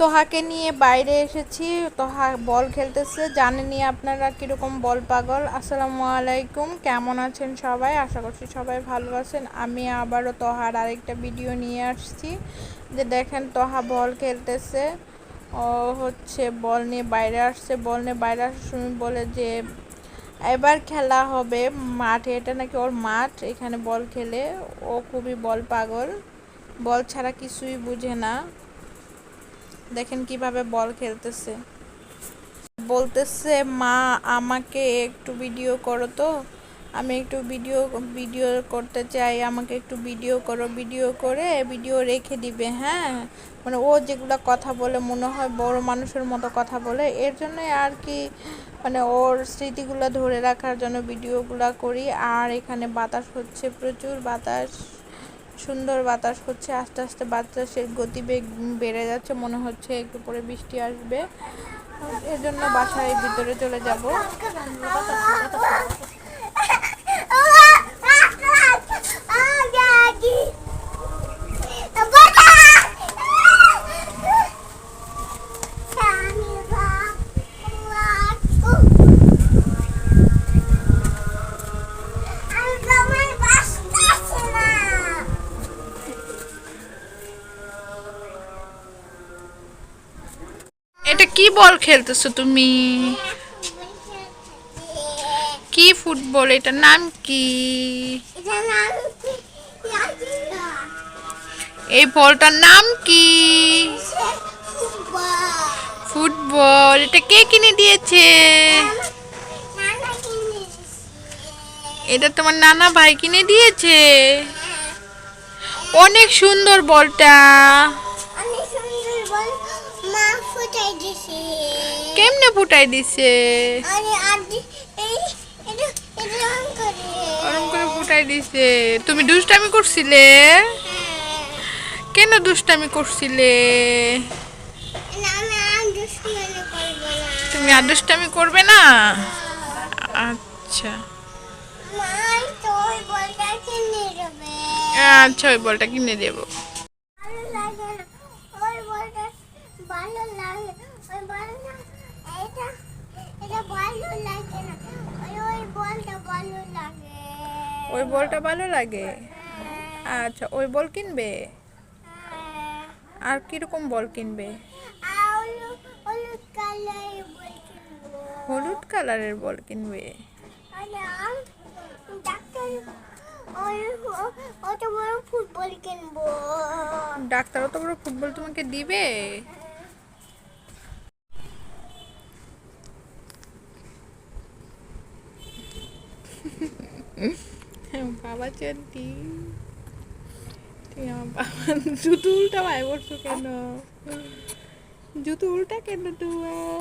তোহাকে নিয়ে বাইরে এসেছি। তোহা বল খেলতেছে। জানেনি আপনারা কীরকম বল পাগল। আসসালামু আলাইকুম। কেমন আছেন সবাই? আশা করছি সবাই ভালো আছেন। আমি আবারও তোহার আরেকটা ভিডিও নিয়ে আসছি। যে দেখেন তোহা বল খেলতেছে। ও হচ্ছে বল নিয়ে বাইরে আসছে। বল নিয়ে বাইরে আসার সময় বলে যে, এবার খেলা হবে মাঠে। এটা নাকি ওর মাঠ। এখানে বল খেলে। ও খুবই বল পাগল। বল ছাড়া কিছুই বুঝে না। দেখেন কীভাবে বল খেলতেছে। বলতেছে, মা, আমাকে একটু ভিডিও করো তো। আমি একটু ভিডিও ভিডিও করতে চাই। আমাকে একটু ভিডিও করো ভিডিও করে ভিডিও রেখে দিবে হ্যাঁ? মানে ও যেগুলো কথা বলে, মনে হয় বড় মানুষের মতো কথা বলে। এর জন্যই আর কি মানে ওর স্মৃতিগুলো ধরে রাখার জন্য ভিডিওগুলো করি। আর এখানে বাতাস হচ্ছে প্রচুর, বাতাস। সুন্দর বাতাস হচ্ছে, আস্তে আস্তে বাতাসের গতিবেগ বেড়ে যাচ্ছে, মনে হচ্ছে একটু পরে বৃষ্টি আসবে। এর জন্য বাসায় ভিতরে চলে যাব। এটা কি বল খেলতেছো তুমি? কি ফুটবল? এটার নাম কি? এই বলটার নাম কি? ফুটবল। এটা কে কিনে দিয়েছে? এটা তোমার নানা ভাই কিনে দিয়েছে? অনেক সুন্দর বলটা। বল মা ফুটাই দিছে। কেমনে ফুটাই দিছে? আরে আদি এই এটা এটা করে। ওরম করে ফুটাই দিছে। তুমি দুষ্টামি করছিলে। কেন দুষ্টামি করছিলে? না, আমি আর দুষ্টুমি করব না। তুমি আর দুষ্টামি করবে না? আচ্ছা। আচ্ছা ওই বলটা কিনে দেব। ওই বলটা ভালো লাগে? আচ্ছা ওই বল কিনবে? হ্যাঁ। আর কীরকম বল কিনবে? হলুদ কালারের বল কিনবো। ডাক্তার অত বড় ফুটবল তোমাকে দিবে? বাবা চন্টি জুতো উল্টা ভাই বলছো কেন? জুতো উল্টা কেন তোমার